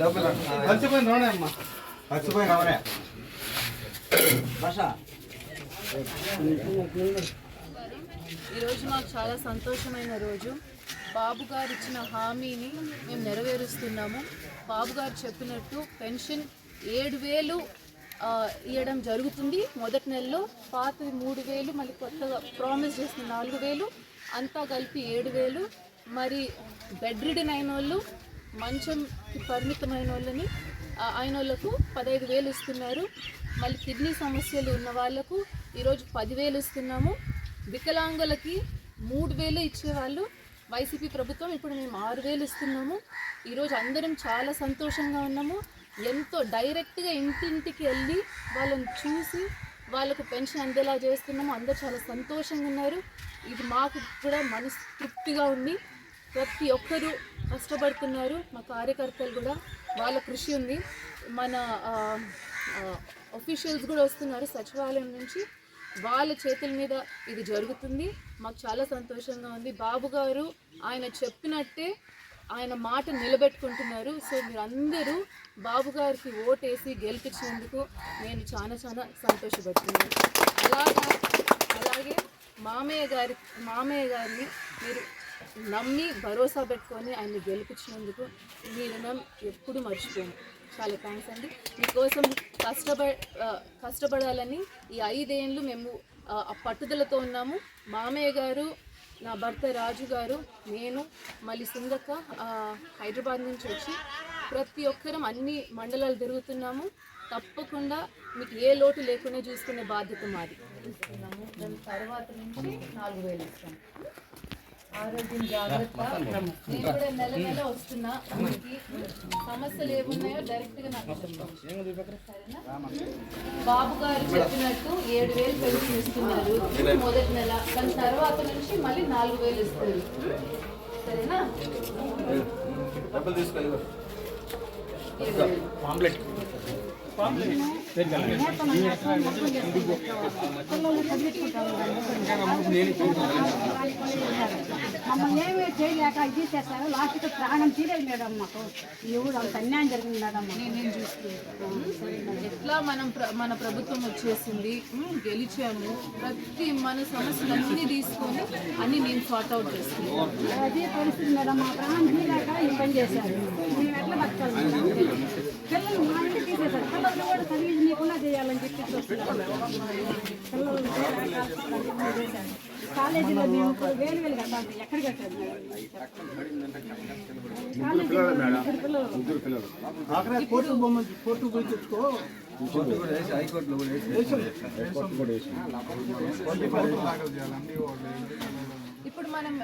డబ్బులు మర్చిపోయిన అమ్మా మర్చిపోయిన ఈరోజు మాకు చాలా సంతోషమైన రోజు. బాబు గారు ఇచ్చిన హామీని మేము నెరవేరుస్తున్నాము. బాబు గారు చెప్పినట్టు పెన్షన్ ఏడు వేలు ఇవ్వడం జరుగుతుంది. మొదటి నెలలో పాతది మూడు వేలు మళ్ళీ కొత్తగా ప్రామిస్ చేసిన నాలుగు వేలు అంతా కలిపి ఏడు వేలు. మరి బెడ్ రిడన్ అయిన వాళ్ళు మంచంకి పరిమితమైన వాళ్ళని ఆయన అయిన వాళ్ళకు పదహైదు వేలు ఇస్తున్నారు. మళ్ళీ కిడ్నీ సమస్యలు ఉన్న వాళ్ళకు ఈరోజు పదివేలు ఇస్తున్నాము. వికలాంగులకి మూడు వేలు ఇచ్చేవాళ్ళు. వైసీపీ ప్రభుత్వం ఇప్పుడు మేము ఆరు వేలు ఇస్తున్నాము. ఈరోజు అందరం చాలా సంతోషంగా ఉన్నాము. ఎంతో డైరెక్ట్గా ఇంటింటికి వెళ్ళి వాళ్ళని చూసి వాళ్ళకు పెన్షన్ అందేలా చేస్తున్నాము. అందరూ చాలా సంతోషంగా ఉన్నారు. ఇది మాకు కూడా మనసు తృప్తిగా ఉంది. ప్రతి ఒక్కరూ కష్టపడుతున్నారు. మా కార్యకర్తలు కూడా వాళ్ళ కృషి ఉంది. మన అఫీషియల్స్ కూడా వస్తున్నారు సచివాలయం నుంచి. వాళ్ళ చేతుల మీద ఇది జరుగుతుంది. మాకు చాలా సంతోషంగా ఉంది. బాబు గారు ఆయన చెప్పినట్టే ఆయన మాట నిలబెట్టుకుంటున్నారు. సో మీరందరూ బాబు గారికి ఓటేసి గెలిపించినందుకు నేను చాలా చాలా సంతోషపడుతున్నాను. అలాగా అలాగే మామయ్య గారి మామయ్య గారిని మీరు నమ్మి భరోసా పెట్టుకొని ఆయన్ని గెలిపించినందుకు మీ రుణం ఎప్పుడు మర్చిపోను. చాలా థ్యాంక్స్ అండి. మీకోసం కష్టప కష్టపడాలని ఈ ఐదేళ్ళు మేము ఆ, పట్టుదలతో ఉన్నాము. మామయ్య గారు నా భర్త రాజు గారు నేను మళ్ళీ సుందక్క హైదరాబాద్ నుంచి వచ్చి ప్రతి ఒక్కరం అన్ని మండలాలు తిరుగుతున్నాము. తప్పకుండా మీకు ఏ లోటు లేకుండా చూసుకునే బాధ్యత మాది. దాని తర్వాత నుంచి నాలుగు వేలు ఇస్తాం. ఆరోగ్యం జాగ్రత్త. నేను కూడా నెల నెల వస్తున్నా. సమస్యలు ఏమున్నాయో డైరెక్ట్గా నాకు బాబు గారు చెప్పినట్టు ఏడు వేలు పెన్షన్ ఇస్తున్నారు మొదటి నెల. దాని తర్వాత నుంచి మళ్ళీ నాలుగు వేలు ఇస్తారు సరేనా? తీసుకో ఇవ్వు. ఏడు వేలు. మమ్మల్ని ఏమీ చేయలేక ఇది చేస్తారు లాస్ట్కి ప్రాణం తీరేది మేడం మాకు. ఊరు అంత అన్యాయం జరిగింది మేడం. నేను చూసుకుంటాను ఎట్లా మనం మన ప్రభుత్వం వచ్చేసింది? గెలిచాము. ప్రతి మన సమస్యలన్నీ తీసుకొని అన్ని నేను సార్ట్ అవుట్ చేసుకున్నాను అదే పరిస్థితి మేడం. మా ప్రాణం తీరాక ఈ పని చేశారు. మేము ఎట్లా బతకాలి? పిల్లలు మా ఇంటికి తీసేశారు. పిల్లలు కూడా చదివి నీకుండా చేయాలని చెప్పి చూస్తున్నారు పిల్లలు కాలేజీలో మేము వేలు వేలు కట్టాలి. ఎక్కడ కట్టారు కోర్టు పోయి తెచ్చుకో. కోర్టు కూడా వేసి హైకోర్టులో కూడా వేసి ఇప్పుడు మనం